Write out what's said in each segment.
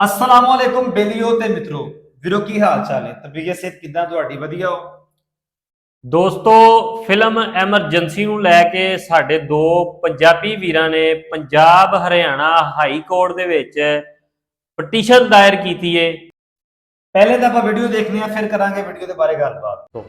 ਅਸਲਾਮ ਬੇਲੀਓ ਤੇ ਮਿੱਤਰੋ, ਵੀਰੋ ਕੀ ਹਾਲ ਚਾਲ ਹੈ ਤਬੀਅਤ ਸਿਹਤ ਕਿਦਾਂ ਤੁਹਾਡੀ? ਵਧੀਆ ਹੋ? ਦੋਸਤੋ, ਫਿਲਮ ਐਮਰਜੈਂਸੀ ਨੂੰ ਲੈ ਕੇ ਸਾਡੇ ਦੋ ਪੰਜਾਬੀ ਵੀਰਾਂ ਨੇ ਪੰਜਾਬ ਹਰਿਆਣਾ ਹਾਈ ਕੋਰਟ ਦੇ ਵਿੱਚ ਪਟੀਸ਼ਨ ਦਾਇਰ ਕੀਤੀ ਏ। ਪਹਿਲੇ ਤਾਂ ਆਪਾਂ ਵੀਡੀਓ ਦੇਖਨੀ ਆ ਫਿਰ ਕਰਾਂਗੇ ਵੀਡੀਓ ਦੇ ਬਾਰੇ ਗੱਲਬਾਤ।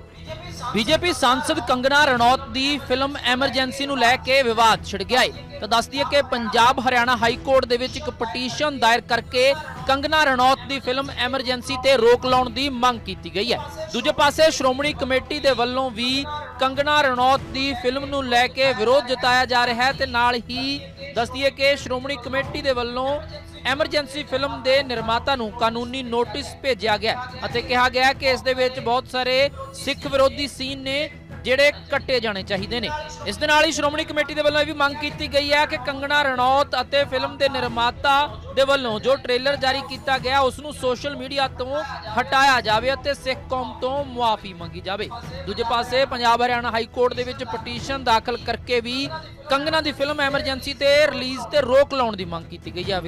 ਬੀਜੇਪੀ ਸਾਂਸਦ ਕੰਗਨਾ ਰਣੌਤ ਦੀ ਫਿਲਮ ਐਮਰਜੈਂਸੀ ਨੂੰ ਲੈ ਕੇ ਵਿਵਾਦ ਛਿੜ ਗਿਆ ਹੈ ਤਾਂ ਦੱਸ ਦਈਏ ਕਿ ਪੰਜਾਬ ਹਰਿਆਣਾ ਹਾਈ ਕੋਰਟ ਦੇ ਵਿੱਚ ਇੱਕ ਪਟੀਸ਼ਨ ਦਾਇਰ ਕਰਕੇ ਕੰਗਨਾ ਰਣੌਤ ਦੀ ਫਿਲਮ ਐਮਰਜੈਂਸੀ ਤੇ ਰੋਕ ਲਾਉਣ ਦੀ ਮੰਗ ਕੀਤੀ ਗਈ ਹੈ। ਦੂਜੇ ਪਾਸੇ ਸ਼੍ਰੋਮਣੀ ਕਮੇਟੀ ਦੇ ਵੱਲੋਂ ਵੀ ਕੰਗਨਾ ਰਣੌਤ ਦੀ ਫਿਲਮ ਨੂੰ ਲੈ ਕੇ ਵਿਰੋਧ ਜਤਾਇਆ ਜਾ ਰਿਹਾ ਹੈ ਤੇ ਨਾਲ ਹੀ ਦੱਸਦੀ ਦਈਏ ਕਿ ਸ਼੍ਰੋਮਣੀ ਕਮੇਟੀ ਦੇ ਵੱਲੋਂ ਐਮਰਜੈਂਸੀ ਫਿਲਮ ਦੇ ਨਿਰਮਾਤਾ ਨੂੰ ਕਾਨੂੰਨੀ ਨੋਟਿਸ ਭੇਜਿਆ ਗਿਆ ਅਤੇ ਕਿਹਾ ਗਿਆ ਕਿ ਇਸ ਦੇ ਵਿੱਚ ਬਹੁਤ ਸਾਰੇ ਸਿੱਖ ਵਿਰੋਧੀ ਸੀਨ ਨੇ ਜਿਹੜੇ ਕੱਟੇ ਜਾਣੇ ਚਾਹੀਦੇ ਨੇ। ਇਸ ਦੇ ਨਾਲ ਹੀ ਸ਼੍ਰੋਮਣੀ ਕਮੇਟੀ ਦੇ ਵੱਲੋਂ ਇਹ ਵੀ ਮੰਗ ਕੀਤੀ ਗਈ ਹੈ ਕਿ ਕੰਗਣਾ ਰਣੌਤ ਅਤੇ ਫਿਲਮ ਦੇ ਨਿਰਮਾਤਾ ਦੇ ਵੱਲੋਂ ਜੋ ਟ੍ਰੇਲਰ ਜਾਰੀ ਕੀਤਾ ਗਿਆ, ਉਸ ਨੂੰ ਸੋਸ਼ਲ ਮੀਡੀਆ ਤੋਂ ਹਟਾਇਆ ਜਾਵੇ ਅਤੇ ਸਿੱਖ ਕੌਮ ਤੋਂ ਮੁਆਫੀ ਮੰਗੀ ਜਾਵੇ। ਦੂਜੇ ਪਾਸੇ ਪੰਜਾਬ ਹਰਿਆਣਾ ਹਾਈ ਕੋਰਟ ਦੇ ਵਿੱਚ ਪਟੀਸ਼ਨ ਦਾਖਲ ਕਰਕੇ ਵੀ ਕੰਗਨਾ ਦੀ ਫਿਲਮ ਐਮਰਜੈਂਸੀ ਤੇ ਰਿਲੀਜ਼ ਤੇ ਰੋਕ ਲਾਉਣ ਦੀ ਮੰਗ ਕੀਤੀ ਗਈ ਹੈ।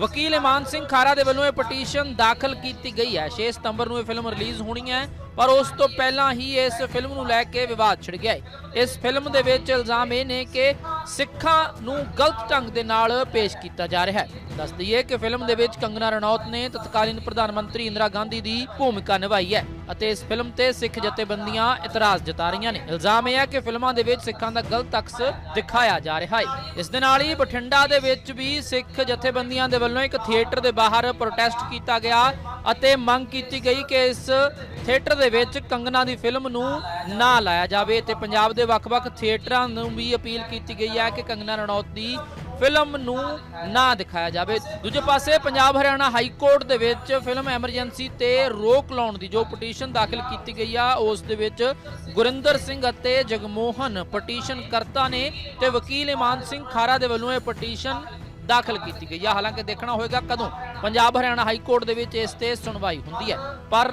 ਵਕੀਲ ਇਮਾਨ ਸਿੰਘ ਖਾਰਾ ਦੇ ਵੱਲੋਂ ਇਹ ਪਟੀਸ਼ਨ ਦਾਖਲ ਕੀਤੀ ਗਈ ਹੈ। 6 ਸਤੰਬਰ ਨੂੰ ਇਹ ਫਿਲਮ ਰਿਲੀਜ਼ ਹੋਣੀ ਹੈ, ਪਰ ਉਸ ਤੋਂ ਪਹਿਲਾਂ ਹੀ ਇਸ ਫਿਲਮ ਨੂੰ ਲੈ ਕੇ ਵਿਵਾਦ ਛਿੜ ਗਿਆ ਹੈ। ਇਸ ਫਿਲਮ ਦੇ ਵਿੱਚ ਇਲਜ਼ਾਮ ਇਹ ਨੇ ਕਿ ਸਿੱਖਾਂ ਨੂੰ ਗਲਤ ਢੰਗ ਦੇ ਨਾਲ ਪੇਸ਼ ਕੀਤਾ ਜਾ ਰਿਹਾ ਹੈ। ਦੱਸ ਦਈਏ ਕਿ ਫਿਲਮ ਦੇ ਵਿੱਚ ਕੰਗਨਾ ਰਣੌਤ ਨੇ ਤਤਕਾਲੀਨ ਪ੍ਰਧਾਨ ਮੰਤਰੀ ਇੰਦਰਾ ਗਾਂਧੀ ਦੀ ਭੂਮਿਕਾ ਨਿਭਾਈ ਹੈ ਅਤੇ ਇਸ ਫਿਲਮ ਤੇ ਸਿੱਖ ਜਥੇਬੰਦੀਆਂ ਇਤਰਾਜ਼ ਜਤਾ ਰਹੀਆਂ ਨੇ। ਇਲਜ਼ਾਮ ਇਹ ਹੈ ਕਿ ਫਿਲਮਾਂ ਦੇ ਵਿੱਚ ਸਿੱਖਾਂ ਦਾ ਗਲਤ ਅਕਸ ਦਿਖਾਇਆ ਜਾ ਰਿਹਾ ਹੈ। ਇਸ ਦੇ ਨਾਲ ਹੀ ਬਠਿੰਡਾ ਦੇ ਵਿੱਚ ਵੀ ਸਿੱਖ ਜਥੇਬੰਦੀਆਂ ਦੇ ਵੱਲੋਂ ਇੱਕ ਥੀਏਟਰ ਦੇ ਬਾਹਰ ਪ੍ਰੋਟੈਸਟ ਕੀਤਾ ਗਿਆ ਅਤੇ ਮੰਗ ਕੀਤੀ ਗਈ ਕਿ ਇਸ ਥੀਏਟਰ ਦੇ ਵਿੱਚ ਕੰਗਨਾ ਦੀ ਫਿਲਮ ਨੂੰ ਨਾ ਲਾਇਆ ਜਾਵੇ। ਤੇ ਪੰਜਾਬ ਦੇ ਵੱਖ-ਵੱਖ ਥੀਏਟਰਾਂ ਨੂੰ ਵੀ ਅਪੀਲ ਕੀਤੀ ਗਈ ਹੈ ਕਿ ਕੰਗਨਾ ਰਣੌਤ ਦੀ ਫਿਲਮ ਨੂੰ ਨਾ ਦਿਖਾਇਆ ਜਾਵੇ। ਦੂਜੇ ਪਾਸੇ ਪੰਜਾਬ ਹਰਿਆਣਾ ਹਾਈ ਕੋਰਟ ਦੇ ਵਿੱਚ ਫਿਲਮ ਐਮਰਜੈਂਸੀ ਤੇ ਰੋਕ ਲਾਉਣ ਦੀ ਜੋ ਪਟੀਸ਼ਨ ਦਾਖਲ ਕੀਤੀ ਗਈ ਆ, ਉਸ ਦੇ ਵਿੱਚ ਗੁਰਿੰਦਰ ਸਿੰਘ ਅਤੇ ਜਗਮੋਹਨ ਪਟੀਸ਼ਨ ਕਰਤਾ ਨੇ ਤੇ ਵਕੀਲ ਇਮਾਨ ਸਿੰਘ ਖਾਰਾ ਦੇ ਵੱਲੋਂ ਇਹ ਪਟੀਸ਼ਨ ਦਾਖਲ ਕੀਤੀ ਗਈ ਆ। ਹਾਲਾਂਕਿ ਦੇਖਣਾ ਹੋਏਗਾ ਕਦੋਂ। ਪੰਜਾਬ ਹਰਿਆਣਾ ਹਾਈ ਕੋਰਟ ਦੇ ਵਿੱਚ ਇਸ ਤੇ ਸੁਣਵਾਈ ਹੁੰਦੀ ਹੈ। ਪਰ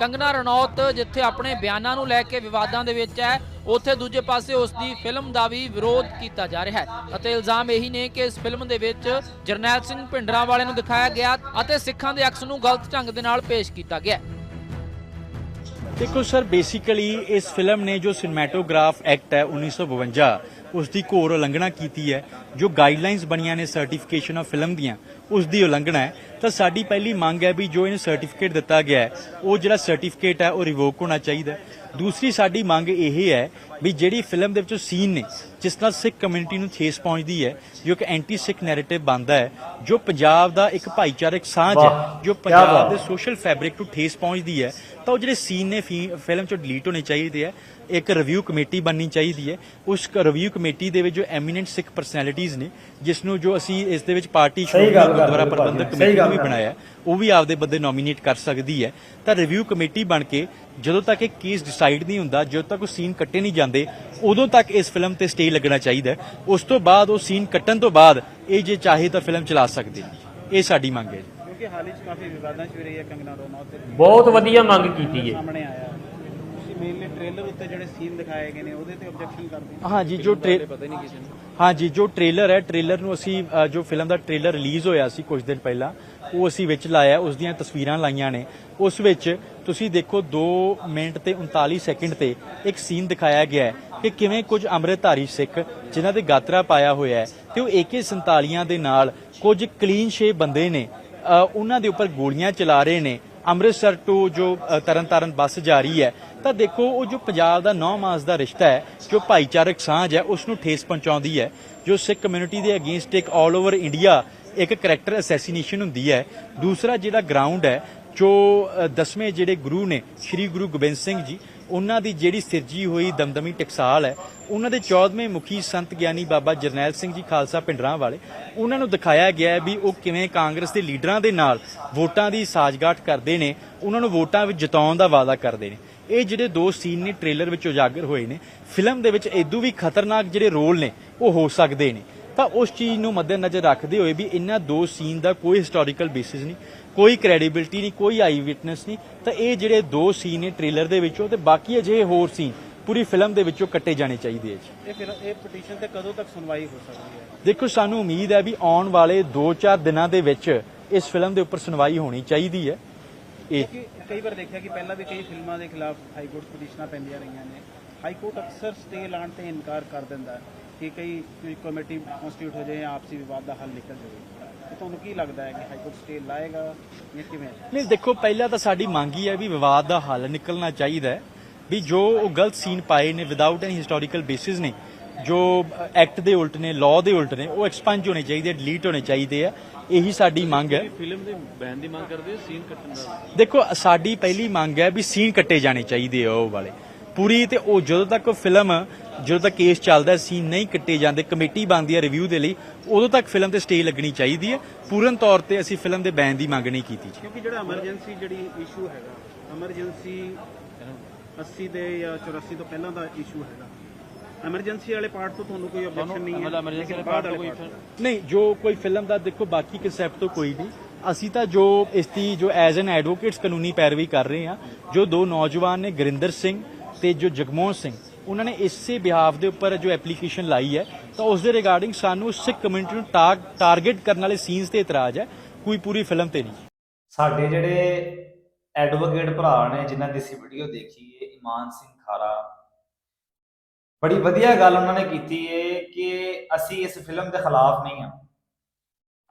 ਕੰਗਨਾ ਰਣੌਤ ਜਿੱਥੇ ਆਪਣੇ ਬਿਆਨਾਂ ਨੂੰ ਲੈ ਕੇ ਵਿਵਾਦਾਂ ਦੇ ਵਿੱਚ ਹੈ ਉੱਥੇ ਦੂਜੇ ਪਾਸੇ ਉਸ ਦੀ ਫਿਲਮ ਦਾ ਵੀ ਵਿਰੋਧ ਕੀਤਾ ਜਾ ਰਿਹਾ ਹੈ ਅਤੇ ਇਲਜ਼ਾਮ ਇਹੀ ਨੇ ਕਿ ਇਸ ਫਿਲਮ ਦੇ ਵਿੱਚ ਜਰਨੈਲ ਸਿੰਘ ਭਿੰਡਰਾਂ ਵਾਲੇ ਨੂੰ ਦਿਖਾਇਆ ਗਿਆ ਅਤੇ ਸਿੱਖਾਂ ਦੇ ਅਕਸ ਨੂੰ ਗਲਤ ਢੰਗ ਦੇ ਨਾਲ ਪੇਸ਼ ਕੀਤਾ ਗਿਆ ਦੇਖੋ ਸਰ ਬੇਸਿਕਲੀ ਇਸ ਫਿਲਮ ਨੇ ਜੋ ਸਿਨੇਮੈਟੋਗ੍ਰਾਫ ਐਕਟ ਹੈ 1952 ਉਸ ਦੀ ਘੋਰ ਉਲੰਘਣਾ ਕੀਤੀ ਹੈ, ਜੋ ਗਾਈਡਲਾਈਨਸ ਬਣੀਆਂ ਨੇ ਸਰਟੀਫਿਕੇਸ਼ਨ ਆਫ ਫਿਲਮ ਦੀਆਂ, ਉਸ ਦੀ ਉਲੰਘਣਾ ਹੈ। ਤਾਂ ਸਾਡੀ ਪਹਿਲੀ ਮੰਗ ਹੈ ਵੀ ਜੋ ਇਹਨੂੰ ਸਰਟੀਫਿਕੇਟ ਦਿੱਤਾ ਗਿਆ ਹੈ, ਉਹ ਜਿਹੜਾ ਸਰਟੀਫਿਕੇਟ ਹੈ, ਉਹ ਰਿਵੋਕ ਹੋਣਾ ਚਾਹੀਦਾ ਹੈ। ਦੂਸਰੀ ਸਾਡੀ ਮੰਗ ਇਹ ਹੈ ਵੀ ਜਿਹੜੀ ਫਿਲਮ ਦੇ ਵਿੱਚੋਂ ਸੀਨ ਨੇ ਜਿਸ ਨਾਲ ਸਿੱਖ ਕਮਿਊਨਿਟੀ ਨੂੰ ਠੇਸ ਪਹੁੰਚਦੀ ਹੈ ਜੋ ਕਿ ਐਂਟੀ ਸਿੱਖ ਨੈਰੇਟਿਵ ਬਣਦਾ ਹੈ ਜੋ ਪੰਜਾਬ ਦਾ ਇੱਕ ਭਾਈਚਾਰਕ ਸਾਂਝ ਹੈ ਜੋ ਪੰਜਾਬ। ਦੇ ਸੋਸ਼ਲ ਫੈਬਰਿਕ ਨੂੰ ਠੇਸ ਪਹੁੰਚਦੀ ਹੈ ਤਾਂ ਉਹ ਜਿਹੜੇ ਸੀਨ ਨੇ ਫਿਲਮ ਚੋਂ ਡਿਲੀਟ ਹੋਣੇ ਚਾਹੀਦੇ ਆ ਇੱਕ ਰਿਵਿਊ ਕਮੇਟੀ ਬਣਨੀ ਚਾਹੀਦੀ ਹੈ ਉਸ ਰਿਵਿਊ ਕਮੇਟੀ ਦੇ ਵਿੱਚ ਜੋ ਐਮੀਨੈਂਟ ਸਿੱਖ ਪਰਸਨੈਲਿਟੀਜ਼ ਨੇ ਜਿਸ ਨੂੰ ਜੋ ਅਸੀਂ ਇਸ ਦੇ ਵਿੱਚ ਪਾਰਟੀ ਸ਼੍ਰੋਮਣੀ ਗੁਰਦੁਆਰਾ ਪ੍ਰਬੰਧਕ ਕਮੇਟੀ ਨੂੰ ਵੀ ਬਣਾਇਆ ਉਹ ਵੀ ਆਪਦੇ ਬੰਦੇ ਨੋਮੀਨੇਟ ਕਰ ਸਕਦੀ ਹੈ ਤਾਂ ਰਿਵਿਊ ਕਮੇਟੀ ਬਣ ਕੇ ਜਦੋਂ ਤੱਕ ਇਹ ਕੇਸ ਡਿਸਾਈਡ ਨਹੀਂ ਹੁੰਦਾ ਜਦੋਂ ਤੱਕ ਉਹ ਸੀਨ ਕੱਟੇ ਨਹੀਂ ਜਾਂਦੇ ਉਦੋਂ ਤੱਕ ਇਸ ਫਿਲਮ ਤੇ ਸਟੇ ਲੱਗਣਾ ਚਾਹੀਦਾ ਹੈ। ਉਸ ਤੋਂ ਬਾਅਦ ਉਹ ਸੀਨ ਕੱਟਣ ਤੋਂ ਬਾਅਦ ਇਹ ਜੇ ਚਾਹੇ ਤਾਂ ਫਿਲਮ ਚਲਾ ਸਕਦੇ ਨੇ। ਇਹ ਸਾਡੀ ਮੰਗ ਹੈ ਕਿਉਂਕਿ ਹਾਲ ਹੀ 'ਚ ਕਾਫੀ ਵਿਵਾਦਾਂ 'ਚ ਵੀ ਰਹੀ ਹੈ ਕੰਗਨਾ ਰਣੌਤ ਤੇ ਬਹੁਤ ਵਧੀਆ ਮੰਗ ਕੀਤੀ ਏ ਸਾਹਮਣੇ ਆਇਆ। ਮੇਨਲੀ ਟ੍ਰੇਲਰ ਉੱਤੇ ਜਿਹੜੇ ਸੀਨ ਦਿਖਾਏ ਗਏ ਨੇ ਉਹਦੇ ਤੇ ਆਬਜੈਕਸ਼ਨ ਕਰਦੇ ਹੋ ਹਾਂਜੀ ਜੋ ਟ੍ਰੇ ਪਤਾ ਹੀ ਨਹੀਂ ਕਿਸੇ ਨੂੰ। ਹਾਂਜੀ ਜੋ ਟ੍ਰੇਲਰ ਹੈ ਟ੍ਰੇਲਰ ਨੂੰ ਅਸੀਂ ਅ, ਜੋ ਫਿਲਮ ਦਾ ਟ੍ਰੇਲਰ ਰਿਲੀਜ਼ ਹੋਇਆ ਸੀ ਕੁਝ ਦਿਨ ਪਹਿਲਾਂ ਉਹ ਅਸੀਂ ਵਿੱਚ ਲਾਇਆ ਉਸ ਦੀਆਂ ਤਸਵੀਰਾਂ ਲਾਈਆਂ ਨੇ। ਉਸ ਵਿੱਚ ਤੁਸੀਂ ਦੇਖੋ 2 ਮਿੰਟ ਤੇ 39 ਸੈਕਿੰਡ ਤੇ ਇੱਕ ਸੀਨ ਦਿਖਾਇਆ ਗਿਆ ਹੈ ਕਿ ਕਿਵੇਂ ਕੁਝ ਅੰਮ੍ਰਿਤਧਾਰੀ ਸਿੱਖ ਜਿਨ੍ਹਾਂ ਦੇ ਗਾਤਰਾ ਪਾਇਆ ਹੋਇਆ ਹੈ ਤੇ ਉਹ AK47 ਦੇ ਨਾਲ ਕੁਝ ਕਲੀਨ ਸ਼ੇਪ ਬੰਦੇ ਨੇ। ਅ, ਉਹਨਾਂ ਦੇ ਉੱਪਰ ਗੋਲੀਆਂ ਚਲਾ ਰਹੇ ਨੇ। ਅੰਮ੍ਰਿਤਸਰ ਤੋਂ ਜੋ ਤਰਨਤਾਰਨ ਬੱਸ ਜਾ ਰਹੀ ਹੈ, ਤਾਂ ਦੇਖੋ ਉਹ ਜੋ ਪੰਜਾਬ ਦਾ ਨੌ ਮਾਸ ਦਾ ਰਿਸ਼ਤਾ ਹੈ, ਜੋ ਭਾਈਚਾਰਕ ਸਾਂਝ ਹੈ ਉਸ ਨੂੰ ਠੇਸ ਪਹੁੰਚਾਉਂਦੀ ਹੈ, ਜੋ ਸਿੱਖ ਕਮਿਊਨਿਟੀ ਦੇ ਅਗੇਂਸਟ ਇੱਕ ਆਲ ਓਵਰ ਇੰਡੀਆ ਇੱਕ ਕਰੈਕਟਰ ਅਸੈਸੀਨੇਸ਼ਨ ਹੁੰਦੀ ਹੈ। ਦੂਸਰਾ ਜਿਹੜਾ ਗਰਾਊਂਡ ਹੈ, ਜੋ ਦਸਵੇਂ ਜਿਹੜੇ ਗੁਰੂ ਨੇ, ਸ੍ਰੀ ਗੁਰੂ ਗੋਬਿੰਦ ਸਿੰਘ ਜੀ ਉਹਨਾਂ ਦੀ ਜਿਹੜੀ ਸਿਰਜੀ ਹੋਈ ਦਮਦਮੀ ਟਕਸਾਲ ਹੈ, ਉਹਨਾਂ ਦੇ 14ਵੇਂ ਮੁਖੀ ਸੰਤ ਗਿਆਨੀ ਬਾਬਾ ਜਰਨੈਲ ਸਿੰਘ ਜੀ ਖਾਲਸਾ ਪਿੰਡਰਾਂ ਵਾਲੇ ਉਹਨਾਂ ਨੂੰ ਦਿਖਾਇਆ ਗਿਆ ਹੈ ਵੀ ਉਹ ਕਿਵੇਂ ਕਾਂਗਰਸ ਦੇ ਲੀਡਰਾਂ ਦੇ ਨਾਲ ਵੋਟਾਂ ਦੀ ਸਾਜ਼ਗਾਠ ਕਰਦੇ ਨੇ, ਉਹਨਾਂ ਨੂੰ ਵੋਟਾਂ ਵਿੱਚ ਜਿਤਾਉਣ ਦਾ ਵਾਅਦਾ ਕਰਦੇ ਨੇ। ਇਹ ਜਿਹੜੇ ਦੋ ਸੀਨ ਨੇ ਟ੍ਰੇਲਰ ਵਿੱਚ ਉਜਾਗਰ ਹੋਏ ਨੇ, ਫਿਲਮ ਦੇ ਵਿੱਚ ਇਦੋਂ ਵੀ ਖਤਰਨਾਕ ਜਿਹੜੇ ਰੋਲ ਨੇ, ਉਹ ਹੋ ਸਕਦੇ ਨੇ। ਤਾਂ ਉਸ ਚੀਜ਼ ਨੂੰ ਮੱਦੇਨਜ਼ਰ ਰੱਖਦੇ ਹੋਏ ਵੀ ਇਹਨਾਂ ਦੋ ਸੀਨ ਦਾ ਕੋਈ ਹਿਸਟੋਰੀਕਲ ਬੇਸਿਸ ਨਹੀਂ। ਕੋਈ ਕ੍ਰੈਡੀਬਿਲਟੀ ਨਹੀਂ ਕੋਈ ਆਈ ਵਿਟਨੈਸ ਨਹੀਂ। ਤਾਂ ਇਹ ਜਿਹੜੇ ਦੋ ਸੀਨ ਨੇ ਟ੍ਰੇਲਰ ਦੇ ਵਿੱਚੋਂ ਤੇ ਬਾਕੀ ਅਜਿਹੇ ਹੋਰ ਸੀਨ ਪੂਰੀ ਫਿਲਮ ਦੇ ਵਿੱਚੋਂ ਕੱਟੇ ਜਾਣੇ ਚਾਹੀਦੇ ਆ ਜੀ। ਇਹ ਫਿਰ ਇਹ ਪਟੀਸ਼ਨ ਤੇ ਕਦੋਂ ਤੱਕ ਸੁਣਵਾਈ ਹੋ ਸਕਦੀ ਹੈ? ਦੇਖੋ ਸਾਨੂੰ ਉਮੀਦ ਹੈ ਵੀ ਆਉਣ ਵਾਲੇ 2-4 ਦਿਨਾਂ ਦੇ ਵਿੱਚ ਇਸ ਫਿਲਮ ਦੇ ਉੱਪਰ ਸੁਣਵਾਈ ਹੋਣੀ ਚਾਹੀਦੀ ਹੈ। ਇਹ ਕਈ ਵਾਰ ਦੇਖਿਆ ਕਿ ਪਹਿਲਾਂ ਵੀ ਕਈ ਫਿਲਮਾਂ ਦੇ ਖਿਲਾਫ ਹਾਈ ਕੋਰਟ ਪਟੀਸ਼ਨਾਂ ਪੈਂਦੀਆਂ ਰਹੀਆਂ ਨੇ। ਹਾਈ ਕੋਰਟ ਅਕਸਰ ਸਟੇ ਲਾਉਣ ਤੇ ਇਨਕਾਰ ਕਰ ਦਿੰਦਾ ਹੈ ਕਿ ਕਈ ਕਮੇਟੀ ਕਨਸਟੀਟਿਊਟ ਹੋ ਜਾਏ ਆਪਸੀ ਵਿਵਾਦ ਦਾ ਹੱਲ ਨਿਕਲ ਜਾਵੇ। ਤੁਹਾਨੂੰ ਕੀ ਲੱਗਦਾ ਹੈ ਕਿ ਹਾਈ ਕੋਰਟ ਸਟੇ ਲਾਏਗਾ ਜਾਂ ਕਿਵੇਂ? ਨਹੀਂ ਦੇਖੋ ਪਹਿਲਾਂ ਤਾਂ ਸਾਡੀ ਮੰਗ ਹੀ ਹੈ ਵੀ ਵਿਵਾਦ ਦਾ ਹੱਲ ਨਿਕਲਣਾ ਚਾਹੀਦਾ ਹੈ ਵੀ ਜੋ ਉਹ ਗਲਤ ਸੀਨ ਪਾਏ ਨੇ ਵਿਦਆਊਟ ਐਨੀ ਹਿਸਟੋਰੀਕਲ ਬੇਸਿਸ ਨੇ ਜੋ ਐਕਟ ਦੇ ਉਲਟ ਨੇ ਲਾਅ ਦੇ ਉਲਟ ਨੇ ਉਹ ਐਕਸਪੰਜ ਹੋਣੇ ਚਾਹੀਦੇ ਡਿਲੀਟ ਹੋਣੇ ਚਾਹੀਦੇ ਆ ਇਹੀ ਸਾਡੀ ਮੰਗ ਹੈ। ਫਿਲਮ ਦੇ ਬੈਨ ਦੀ ਮੰਗ ਕਰਦੇ ਸੀਨ ਕੱਟਣ ਦਾ? ਦੇਖੋ ਸਾਡੀ ਪਹਿਲੀ ਮੰਗ ਹੈ ਵੀ ਸੀਨ ਕੱਟੇ ਜਾਣੇ ਚਾਹੀਦੇ ਆ ਉਹ ਵਾਲੇ। ਪੂਰੀ ਤੇ ਉਹ ਜਦੋਂ ਤੱਕ ਫਿਲਮ ਜਦੋਂ ਤੱਕ ਕੇਸ ਚੱਲਦਾ ਸੀਨ ਨਹੀਂ ਕੱਟੇ ਜਾਂਦੇ ਕਮੇਟੀ ਬਣਦੀ ਹੈ ਰਿਵਿਊ ਦੇ ਲਈ ਉਦੋਂ ਤੱਕ ਫਿਲਮ ਤੇ ਸਟੇ ਲੱਗਣੀ ਚਾਹੀਦੀ ਹੈ। ਪੂਰਨ ਤੌਰ ਤੇ ਅਸੀਂ ਫਿਲਮ ਦੇ ਬੈਨ ਦੀ ਮੰਗ ਨਹੀਂ ਕੀਤੀ ਜੀ। ਕਿਉਂਕਿ ਜਿਹੜਾ ਐਮਰਜੈਂਸੀ ਜਿਹੜੀ ਇਸ਼ੂ ਹੈਗਾ ਐਮਰਜੈਂਸੀ 80 ਦੇ ਜਾਂ 84 ਤੋਂ ਪਹਿਲਾਂ ਦਾ ਇਸ਼ੂ ਹੈਗਾ। ਐਮਰਜੈਂਸੀ ਵਾਲੇ ਪਾਰਟ ਤੋਂ ਤੁਹਾਨੂੰ ਕੋਈ ਆਬਜੈਕਸ਼ਨ ਨਹੀਂ ਹੈ। ਮਤਲਬ ਲੇਕਿਨ ਵਾਲੇ part ਤੋਂ ਕੋਈ। ਨਹੀਂ ਜੋ ਕੋਈ ਫਿਲਮ ਦਾ ਦੇਖੋ ਬਾਕੀ ਕਨਸੈਪਟ ਤੋਂ ਕੋਈ ਨਹੀਂ। ਅਸੀਂ ਤਾਂ ਜੋ ਇਸ ਦੀ ਜੋ ਐਜ਼ ਐਨ ਐਡਵੋਕੇਟਸ ਕਾਨੂੰਨੀ ਪੈਰਵੀ ਕਰ ਰਹੇ ਹਾਂ ਜੋ ਦੋ ਨੌਜਵਾਨ ਨੇ ਗੁਰਿੰਦਰ ਸਿੰਘ ਤੇ ਜੋ ਜਗਮੋਹਨ ਸਿੰਘ ਉਹਨਾਂ ਨੇ ਇਸੇ ਬਿਹਾਫ ਦੇ ਉੱਪਰ ਜੋ ਐਪਲੀਕੇਸ਼ਨ ਲਾਈ ਹੈ, ਤਾਂ ਉਸ ਦੇ ਰਿਗਾਰਡਿੰਗ ਸਾਨੂੰ ਸਿੱਖ ਕਮਿਊਨਿਟੀ ਨੂੰ ਟਾਰ- ਟਾਰਗੇਟ ਕਰਨ ਵਾਲੇ ਸੀਨਸ ਤੇ ਇਤਰਾਜ਼ ਹੈ, ਕੋਈ ਪੂਰੀ ਫਿਲਮ ਤੇ ਨਹੀਂ। ਸਾਡੇ ਜਿਹੜੇ ਐਡਵੋਕੇਟ ਭਰਾ ਨੇ, ਜਿਨ੍ਹਾਂ ਦੀ ਅਸੀਂ ਵੀਡੀਓ ਦੇਖੀ ਹੈ, ਇਮਾਨ ਸਿੰਘ ਖਾਰਾ, ਬੜੀ ਵਧੀਆ ਗੱਲ ਉਹਨਾਂ ਨੇ ਕੀਤੀ ਹੈ ਕਿ ਅਸੀਂ ਇਸ ਫਿਲਮ ਦੇ ਖਿਲਾਫ ਨਹੀਂ ਆ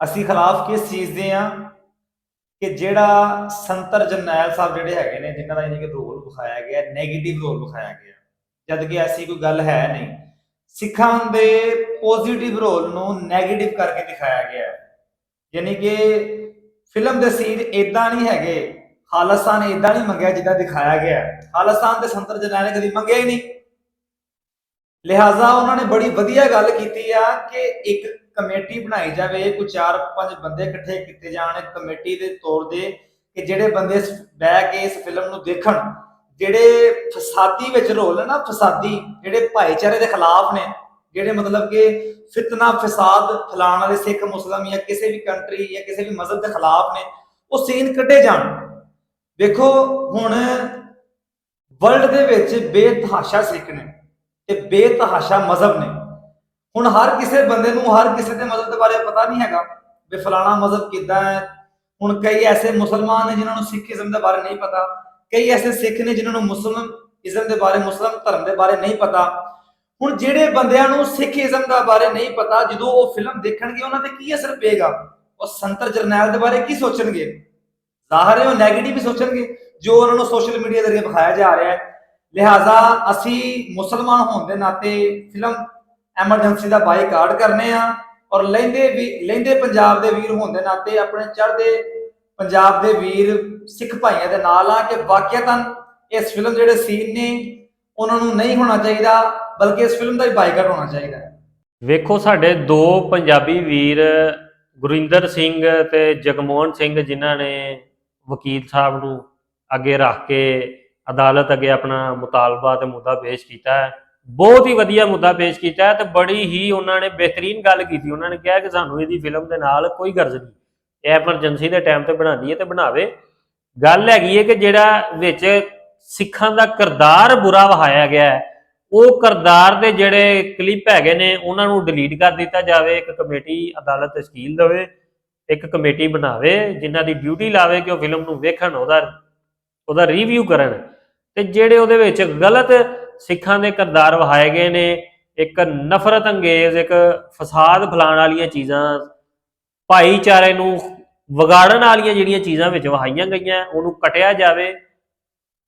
ਅਸੀਂ ਖਿਲਾਫ ਕਿਸ ਚੀਜ਼ ਦੇ ਆ ਕਿ ਜਿਹੜਾ ਸੰਤਰ ਜਰਨੈਲ ਸਾਹਿਬ ਜਿਹੜੇ ਹੈਗੇ ਨੇ, ਜਿਨ੍ਹਾਂ ਦਾ ਯਾਨੀ ਕਿ ਰੋਲ ਵਿਖਾਇਆ ਗਿਆ ਨੈਗੇਟਿਵ ਰੋਲ ਵਿਖਾਇਆ ਗਿਆ। ਜਦ ਕਿ ਐਸੀ ਕੋਈ ਗੱਲ ਹੈ ਨਹੀਂ। ਸਿੱਖਾਂ ਦੇ ਪੋਜ਼ਿਟਿਵ ਰੋਲ ਨੂੰ 네ਗੇਟਿਵ ਕਰਕੇ ਦਿਖਾਇਆ ਗਿਆ ਹੈ। ਯਾਨੀ ਕਿ ਫਿਲਮ ਦੇ ਸੀਨ ਇਦਾਂ ਨਹੀਂ ਹੈਗੇ। ਖਾਲਸਤਾਨ ਇਦਾਂ ਨਹੀਂ ਮੰਗਿਆ ਜਿੱਦਾਂ ਦਿਖਾਇਆ ਗਿਆ ਖਾਲਸਤਾਨ ਤੇ ਸੰਤਰ ਜਰਨੈਲ ਨੇ ਕਦੀ ਮੰਗਿਆ ਹੀ ਨਹੀਂ। ਲਿਹਾਜ਼ਾ ਉਹਨਾਂ ਨੇ ਬੜੀ ਵਧੀਆ ਗੱਲ ਕੀਤੀ ਆ ਕਿ ਇੱਕ ਕਮੇਟੀ ਬਣਾਈ ਜਾਵੇ, ਕੋਈ ਚਾਰ ਪੰਜ ਬੰਦੇ ਇਕੱਠੇ ਕੀਤੇ ਜਾਣ ਕਮੇਟੀ ਦੇ ਤੌਰ ਤੇ ਕਿ ਜਿਹੜੇ ਬੰਦੇ ਬਹਿ ਕੇ ਇਸ ਫਿਲਮ ਨੂੰ ਦੇਖਣ। ਜਿਹੜੇ ਫਸਾਦੀ ਵਿੱਚ ਰੋਲ ਨੇ ਨਾ, ਫਸਾਦੀ ਜਿਹੜੇ ਭਾਈਚਾਰੇ ਦੇ ਖਿਲਾਫ ਨੇ, ਜਿਹੜੇ ਮਤਲਬ ਕਿ ਫਿਤਨਾ, ਫਸਾਦ ਫੈਲਾਉਣ ਵਾਲੇ ਸਿੱਖ, ਮੁਸਲਮ ਜਾਂ ਕਿਸੇ ਵੀ ਕੰਟਰੀ ਜਾਂ ਕਿਸੇ ਵੀ ਮਜ਼ਹਬ ਦੇ ਖਿਲਾਫ ਨੇ, ਉਹ ਸੀਨ ਕੱਢੇ ਜਾਣ। ਵੇਖੋ ਹੁਣ ਵਰਲਡ ਦੇ ਵਿੱਚ ਬੇਤਹਾਸ਼ਾ ਸਿੱਖ ਨੇ ਤੇ ਬੇਤਹਾਸ਼ਾ ਮਜ਼ਹਬ ਨੇ। ਹੁਣ ਹਰ ਕਿਸੇ ਬੰਦੇ ਨੂੰ, ਹਰ ਕਿਸੇ ਦੇ ਮਜ਼ਹਬ ਦੇ ਬਾਰੇ ਪਤਾ ਨਹੀਂ ਹੈਗਾ ਵੀ ਫਲਾਣਾ ਮਜ਼ਹਬ ਕਿੱਦਾਂ ਹੈ। ਹੁਣ ਕਈ ਐਸੇ ਮੁਸਲਮਾਨ ਨੇ ਜਿਨ੍ਹਾਂ ਨੂੰ ਸਿੱਖੀਜ਼ਮ ਦੇ ਬਾਰੇ ਨਹੀਂ ਪਤਾ। ਕਈ ਐਸੇ ਸਿੱਖ ਨੇ ਜਿਨ੍ਹਾਂ ਨੂੰ ਮੁਸਲਮ ਇਜ਼ਮ ਦੇ ਬਾਰੇ, ਮੁਸਲਮ ਧਰਮ ਦੇ ਬਾਰੇ ਨਹੀਂ ਪਤਾ। ਹੁਣ ਜਿਹੜੇ ਬੰਦਿਆਂ ਨੂੰ ਸਿੱਖੀਜ਼ਮ ਦਾ ਬਾਰੇ ਨਹੀਂ ਪਤਾ, ਜਦੋਂ ਉਹ ਫਿਲਮ ਦੇਖਣਗੇ, ਉਹਨਾਂ ਤੇ ਕੀ ਅਸਰ ਪਏਗਾ? ਉਹ ਸੰਤਰ ਜਰਨੈਲ ਦੇ ਬਾਰੇ ਕੀ ਸੋਚਣਗੇ? ਜ਼ਾਹਰ ਹੈ ਉਹ 네ਗੇਟਿਵ ਹੀ ਸੋਚਣਗੇ, ਜੋ ਉਹਨਾਂ ਨੂੰ ਸੋਸ਼ਲ ਮੀਡੀਆ ਜ਼ਰੀਏ ਵਿਖਾਇਆ ਜਾ ਰਿਹਾ ਹੈ। ਲਿਹਾਜ਼ਾ ਅਸੀਂ ਮੁਸਲਮਾਨ ਹੋਣ ਦੇ ਨਾਤੇ ਫਿਲਮ ਐਮਰਜੈਂਸੀ ਦਾ ਬਾਈਕਾਟ ਕਰਨੇ ਆ ਔਰ ਲੈਂਦੇ ਵੀ, ਲੈਂਦੇ ਪੰਜਾਬ ਦੇ ਵੀਰ ਹੋਣ ਦੇ ਨਾਤੇ ਆਪਣੇ ਚੜ੍ਹਦੇ ਪੰਜਾਬ ਦੇ ਵੀਰ ਸਿੱਖ ਭਾਈਆਂ ਦੇ ਨਾਲ ਆ ਕਿ ਵਾਕਿਆਤਨ ਇਸ ਫਿਲਮ ਜਿਹੜੇ ਸੀਨ ਨੇ, ਉਹਨਾਂ ਨੂੰ ਨਹੀਂ ਹੋਣਾ ਚਾਹੀਦਾ, ਬਲਕਿ ਇਸ ਫਿਲਮ ਦਾ ਹੀ ਬਾਈਕਾਟ ਹੋਣਾ ਚਾਹੀਦਾ ਵੇਖੋ ਸਾਡੇ ਦੋ ਪੰਜਾਬੀ ਵੀਰ, ਗੁਰਿੰਦਰ ਸਿੰਘ ਤੇ ਜਗਮੋਹਨ ਸਿੰਘ, ਜਿਨ੍ਹਾਂ ਨੇ ਵਕੀਲ ਸਾਹਿਬ ਨੂੰ ਅੱਗੇ ਰੱਖ ਕੇ ਅਦਾਲਤ ਅੱਗੇ ਆਪਣਾ ਮੁਤਾਲਬਾ ਤੇ ਮੁੱਦਾ ਪੇਸ਼ ਕੀਤਾ ਹੈ। ਬਹੁਤ ਹੀ ਵਧੀਆ ਮੁੱਦਾ ਪੇਸ਼ ਕੀਤਾ ਹੈ ਤੇ ਬੜੀ ਹੀ ਉਹਨਾਂ ਨੇ ਬਿਹਤਰੀਨ ਗੱਲ ਕੀਤੀ। ਉਹਨਾਂ ਨੇ ਕਿਹਾ ਕਿ ਸਾਨੂੰ ਇਹਦੀ ਫਿਲਮ ਦੇ ਨਾਲ ਕੋਈ ਗਰਜ਼ ਨਹੀਂ। ਐਮਰਜੈਂਸੀ ਦੇ ਟਾਈਮ ਤੇ ਬਣਾਉਂਦੀ ਹੈ ਤੇ ਬਣਾਵੇ। ਗੱਲ ਹੈਗੀ ਹੈ ਕਿ ਜਿਹੜਾ ਵਿੱਚ ਸਿੱਖਾਂ ਦਾ ਕਿਰਦਾਰ ਬੁਰਾ ਵਹਾਇਆ ਗਿਆ ਹੈ, ਉਹ ਕਿਰਦਾਰ ਦੇ ਜਿਹੜੇ ਕਲਿੱਪ ਹੈਗੇ ਨੇ, ਉਹਨਾਂ ਨੂੰ ਡਿਲੀਟ ਕਰ ਦਿੱਤਾ ਜਾਵੇ, ਇੱਕ ਕਮੇਟੀ ਅਦਾਲਤ ਤਸ਼ਕੀਲ ਦੇਵੇ, ਇੱਕ ਕਮੇਟੀ ਬਣਾਵੇ, ਜਿਨ੍ਹਾਂ ਦੀ ਡਿਊਟੀ ਲਾਵੇ ਕਿ ਉਹ ਫਿਲਮ ਨੂੰ ਵੇਖਣ, ਉਹਦਾ ਉਹਦਾ ਰਿਵਿਊ ਕਰਨ। ਤੇ ਜਿਹੜੇ ਉਹਦੇ ਵਿੱਚ ਗਲਤ ਸਿੱਖਾਂ ਦੇ ਕਿਰਦਾਰ ਵਹਾਏ ਗਏ ਨੇ, ਇੱਕ ਨਫ਼ਰਤ ਅੰਗੇਜ਼, ਇੱਕ ਫਸਾਦ ਫੈਲਾਉਣ ਵਾਲੀਆਂ ਚੀਜ਼ਾਂ ਭਾਈਚਾਰੇ ਨੂੰ ਵਿਗਾੜਨ ਵਾਲੀਆਂ ਜਿਹੜੀਆਂ ਚੀਜ਼ਾਂ ਵਿੱਚ ਵਹਾਈਆਂ ਗਈਆਂ, ਉਹਨੂੰ ਕਟਿਆ ਜਾਵੇ,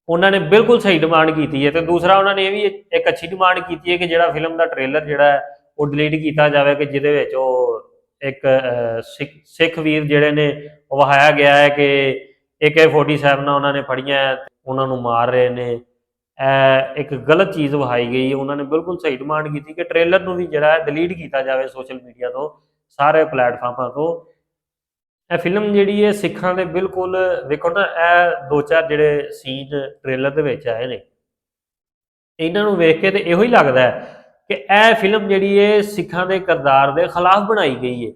ਉਹਨਾਂ ਨੇ ਬਿਲਕੁਲ ਸਹੀ ਡਿਮਾਂਡ ਕੀਤੀ ਹੈ। ਤੇ ਦੂਸਰਾ, ਉਹਨਾਂ ਨੇ ਇਹ ਵੀ ਇੱਕ ਅੱਛੀ ਡਿਮਾਂਡ ਕੀਤੀ ਹੈ ਕਿ ਜਿਹੜਾ ਫਿਲਮ ਦਾ ਟ੍ਰੇਲਰ ਜਿਹੜਾ ਹੈ, ਉਹ ਡਿਲੀਟ ਕੀਤਾ ਜਾਵੇ ਕਿ ਜਿਹਦੇ ਵਿੱਚ ਉਹ ਇੱਕ ਸਿੱਖ ਸਿੱਖ ਵੀਰ ਜਿਹੜੇ ਨੇ, ਉਹ ਵਹਾਇਆ ਗਿਆ ਹੈ ਕਿ AK47 ਨਾਲ ਉਹਨਾਂ ਨੇ ਫੜੀਆਂ ਉਹਨਾਂ ਨੂੰ ਮਾਰ ਰਹੇ ਨੇ। ਇਹ ਇੱਕ ਗਲਤ ਚੀਜ਼ ਵਹਾਈ ਗਈ ਉਹਨਾਂ ਨੇ ਬਿਲਕੁਲ ਸਹੀ ਡਿਮਾਂਡ ਕੀਤੀ ਕਿ ਟ੍ਰੇਲਰ ਨੂੰ ਵੀ ਜਿਹੜਾ ਹੈ ਡਿਲੀਟ ਕੀਤਾ ਜਾਵੇ ਸੋਸ਼ਲ ਮੀਡੀਆ ਤੋਂ। ਸਾਰੇ ਪਲੇਟਫਾਰਮਾਂ ਤੋਂ। ਇਹ ਫਿਲਮ ਜਿਹੜੀ ਹੈ ਸਿੱਖਾਂ ਦੇ ਬਿਲਕੁਲ ਵੇਖੋ ਨਾ, ਇਹ ਦੋ ਚਾਰ ਜਿਹੜੇ ਸੀਨ ਟ੍ਰੇਲਰ ਦੇ ਵਿੱਚ ਆਏ ਨੇ। ਇਹਨਾਂ ਨੂੰ ਵੇਖ ਕੇ ਤੇ ਇਹੋ ਹੀ ਲੱਗਦਾ ਹੈ ਕਿ ਇਹ ਫਿਲਮ ਜਿਹੜੀ ਹੈ ਸਿੱਖਾਂ ਦੇ ਕਿਰਦਾਰ ਦੇ ਖਿਲਾਫ ਬਣਾਈ ਗਈ ਹੈ।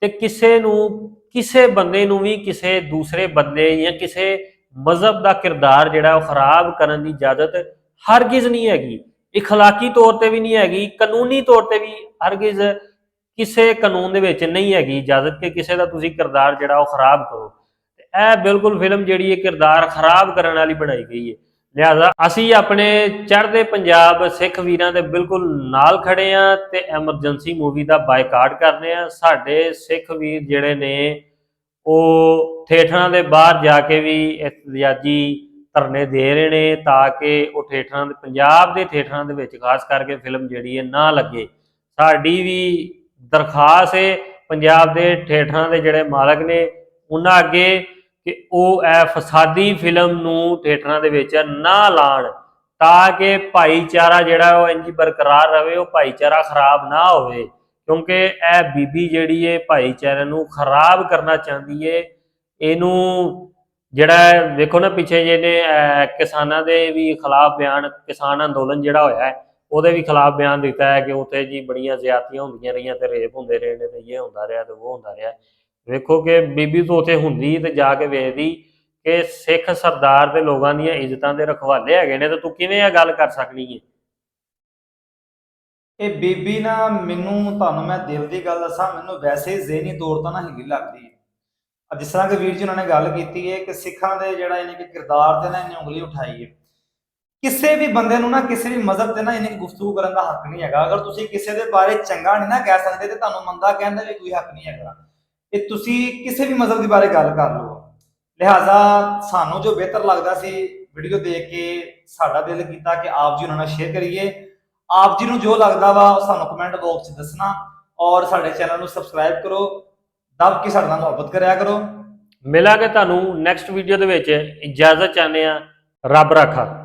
ਤੇ ਕਿਸੇ ਨੂੰ, ਕਿਸੇ ਬੰਦੇ ਨੂੰ ਵੀ ਕਿਸੇ ਦੂਸਰੇ ਬੰਦੇ ਜਾਂ ਕਿਸੇ ਮਜ਼ਹਬ ਦਾ ਕਿਰਦਾਰ ਜਿਹੜਾ ਉਹ ਖਰਾਬ ਕਰਨ ਦੀ ਇਜਾਜ਼ਤ ਹਰਗਿਜ਼ ਨਹੀਂ ਹੈਗੀ। ਇਖਲਾਕੀ ਤੌਰ ਤੇ ਵੀ ਨਹੀਂ ਹੈਗੀ, ਕਾਨੂੰਨੀ ਤੌਰ ਤੇ ਵੀ ਹਰਗਿਜ਼ ਕਿਸੇ ਕਾਨੂੰਨ ਦੇ ਵਿੱਚ ਨਹੀਂ ਹੈਗੀ ਇਜਾਜ਼ਤ ਕਿ ਕਿਸੇ ਦਾ ਤੁਸੀਂ ਕਿਰਦਾਰ ਜਿਹੜਾ ਉਹ ਖਰਾਬ ਕਰੋ। ਇਹ ਬਿਲਕੁਲ ਫਿਲਮ ਜਿਹੜੀ ਹੈ ਕਿਰਦਾਰ ਖਰਾਬ ਕਰਨ ਵਾਲੀ ਬਣਾਈ ਗਈ ਹੈ। ਲਿਹਾਜ਼ਾ ਅਸੀਂ ਆਪਣੇ ਚੜ੍ਹਦੇ ਪੰਜਾਬ ਸਿੱਖ ਵੀਰਾਂ ਦੇ ਬਿਲਕੁਲ ਨਾਲ ਖੜੇ ਆ ਤੇ ਐਮਰਜੈਂਸੀ ਮੂਵੀ ਦਾ ਬਾਈਕਾਟ ਕਰਨੇ ਆ ਸਾਡੇ ਸਿੱਖ ਵੀਰ ਜਿਹੜੇ ਨੇ, ਉਹ ਥੀਏਟਰਾਂ ਦੇ ਬਾਹਰ ਜਾ ਕੇ ਵੀ ਇhtiyਾਜੀ ਧਰਨੇ ਦੇ ਰਹੇ ਨੇ ਤਾਂ ਕਿ ਉਹ ਥੀਏਟਰਾਂ ਦੇ, ਪੰਜਾਬ ਦੇ ਥੀਏਟਰਾਂ ਦੇ ਵਿੱਚ ਖਾਸ ਕਰਕੇ ਫਿਲਮ ਜਿਹੜੀ ਹੈ ਨਾ ਲੱਗੇ। ਸਾਡੀ ਵੀ ਦਰਖਾਸਤ ਹੈ ਪੰਜਾਬ ਦੇ ਥੀਏਟਰਾਂ ਦੇ ਜਿਹੜੇ ਮਾਲਕ ਨੇ, ਉਹਨਾਂ ਅੱਗੇ ਕਿ ਉਹ ਇਹ ਫਸਾਦੀ ਫਿਲਮ ਨੂੰ ਥੀਏਟਰਾਂ ਦੇ ਵਿੱਚ ਨਾ ਲਾਣ ਤਾਂ ਕਿ ਭਾਈਚਾਰਾ ਜਿਹੜਾ ਉਹ ਇੰਜ ਬਰਕਰਾਰ ਰਵੇ, ਉਹ ਭਾਈਚਾਰਾ ਖਰਾਬ ਨਾ ਹੋਵੇ। ਕਿਉਂਕਿ ਇਹ ਬੀਬੀ ਜਿਹੜੀ ਹੈ ਭਾਈਚਾਰੇ ਨੂੰ ਖਰਾਬ ਕਰਨਾ ਚਾਹੁੰਦੀ ਹੈ ਇਹਨੂੰ ਜਿਹੜਾ ਵੇਖੋ ਨਾ ਪਿੱਛੇ ਜਿਹਨੇ ਕਿਸਾਨਾਂ ਦੇ ਵੀ ਖਿਲਾਫ ਬਿਆਨ, ਕਿਸਾਨ ਅੰਦੋਲਨ ਜਿਹੜਾ ਹੋਇਆ ਹੈ ਉਹਦੇ ਵੀ ਖਿਲਾਫ ਬਿਆਨ ਦਿੱਤਾ ਹੈ ਕਿ ਉੱਥੇ ਜੀ ਬੜੀਆਂ ਜ਼ਿਆਦਤੀਆਂ ਹੁੰਦੀਆਂ ਰਹੀਆਂ ਤੇ ਰੇਪ ਹੁੰਦੇ ਰਹੇ ਨੇ ਤੇ ਇਹ ਹੁੰਦਾ ਰਿਹਾ ਤੇ ਉਹ ਹੁੰਦਾ ਰਿਹਾ। ਵੇਖੋ ਕਿ ਬੀਬੀ ਤੋਂ ਉੱਥੇ ਹੁੰਦੀ ਤੇ ਜਾ ਕੇ ਵੇਖਦੀ ਕਿ ਸਿੱਖ ਸਰਦਾਰ ਦੇ ਲੋਕਾਂ ਦੀਆਂ ਇੱਜ਼ਤਾਂ ਦੇ ਰਖਵਾਲੇ ਹੈਗੇ ਨੇ ਤੇ ਤੂੰ ਕਿਵੇਂ ਇਹ ਗੱਲ ਕਰ ਸਕਣੀ ਹੈ ਇਹ ਬੀਬੀ ਨਾ ਮੈਨੂੰ, ਤੁਹਾਨੂੰ ਮੈਂ ਦਿਲ ਦੀ ਗੱਲ ਦੱਸਾਂ, ਮੈਨੂੰ ਵੈਸੇ ਹੀ ਜ਼ਿਹਨੀ ਤੌਰ ਤਾਂ ਨਾ ਹਿੱਲੀ ਲੱਗਦੀ ਹੈ ਜਿਸ ਤਰ੍ਹਾਂ ਕਿ ਵੀਰ ਜੀ ਉਹਨਾਂ ਨੇ ਗੱਲ ਕੀਤੀ ਹੈ ਕਿ ਸਿੱਖਾਂ ਦੇ ਜਿਹੜਾ ਇਹਨੇ ਕਿ ਕਿਰਦਾਰ ਤੇ ਨਾ ਇਹਨੇ ਉਂਗਲੀ ਉਠਾਈ ਹੈ ਕਿਸੇ ਵੀ ਬੰਦੇ ਨੂੰ ਨਾ ਕਿਸੇ ਵੀ ਮਜ਼ਹਬ ਤੇ ਨਾ ਇਹਨੇ ਗੁਫ਼ਤਗੂ ਕਰਨ ਦਾ ਹੱਕ ਨਹੀਂ ਹੈਗਾ। ਅਗਰ ਤੁਸੀਂ ਕਿਸੇ ਦੇ ਬਾਰੇ ਚੰਗਾ ਨਹੀਂ ਨਾ ਕਹਿ ਸਕਦੇ ਤੇ ਤੁਹਾਨੂੰ ਮੰਦਾ ਕਹਿਣ ਦਾ ਵੀ ਕੋਈ ਹੱਕ ਨਹੀਂ ਹੈਗਾ। ਇਹ ਤੁਸੀਂ ਕਿਸੇ ਵੀ ਮਜ਼ਹਬ ਦੇ ਬਾਰੇ ਗੱਲ ਕਰ ਲਓ। ਲਿਹਾਜ਼ਾ ਸਾਨੂੰ ਜੋ ਬਿਹਤਰ ਲੱਗਦਾ ਸੀ ਵੀਡੀਓ ਦੇਖ ਕੇ ਸਾਡਾ ਦਿਲ ਕੀਤਾ ਕਿ ਆਪ ਜੀ ਉਹਨਾਂ ਨਾਲ ਸ਼ੇਅਰ ਕਰੀਏ। ਆਪ ਜੀ ਨੂੰ ਜੋ ਲੱਗਦਾ ਵਾ, ਉਹ ਸਾਨੂੰ ਕਮੈਂਟ ਬਾਕਸ 'ਚ ਦੱਸਣਾ ਔਰ ਸਾਡੇ ਚੈਨਲ ਨੂੰ ਸਬਸਕ੍ਰਾਈਬ ਕਰੋ। ਦਬ ਕੇ ਸਾਡੇ ਨਾਲ ਮੁਹੱਬਤ ਕਰਿਆ ਕਰੋ। ਮਿਲਾਂਗੇ ਤੁਹਾਨੂੰ ਨੈਕਸਟ ਵੀਡੀਓ ਦੇ ਵਿੱਚ। ਇਜਾਜ਼ਤ ਚਾਹੁੰਦੇ ਆ ਰੱਬ ਰਾਖਾ।